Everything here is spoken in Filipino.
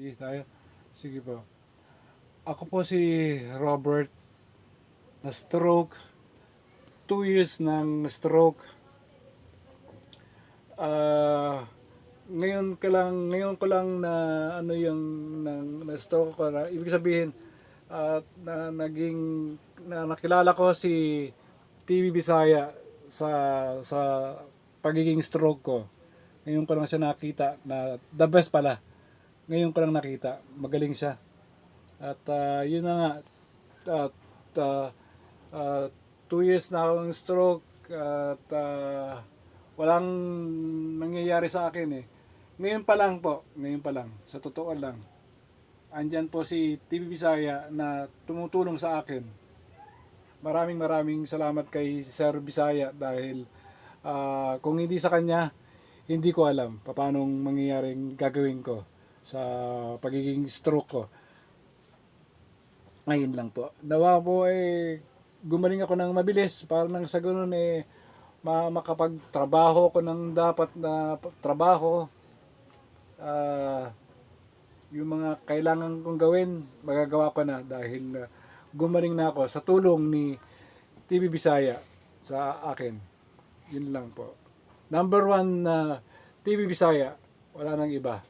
Di tayo. Sige po. Ako po si Robert na stroke. Two years ng stroke. Ah, ngayon ka lang, ngayon ko lang na ano yung na, na stroke ko na ibig sabihin at na naging na nakilala ko si TV Bisaya sa sa pagiging stroke ko. Ngayon ko lang siya nakita na the best pala. Ngayon ko lang nakita, magaling siya. At ah, yun na nga, at ah, ah, two years na akong stroke at ah, walang nangyayari sa akin eh. Ngayon pa lang po, ngayon pa lang, sa totoo lang. Andyan po si TV Bisaya na tumutulong sa akin. Maraming maraming salamat kay Sir Bisaya dahil ah, kung hindi sa kanya, hindi ko alam paano mangyayaring gagawin ko sa pagiging stroke ko. Ngayon lang po. Nawa po eh, gumaling ako ng mabilis para nang sa ganun eh, ma makapagtrabaho ko ng dapat na trabaho. Ah, yung mga kailangan kong gawin, magagawa ko na dahil ah, gumaling na ako sa tulong ni TV Bisaya sa akin. Yun lang po. Number one na TV Bisaya, wala nang iba.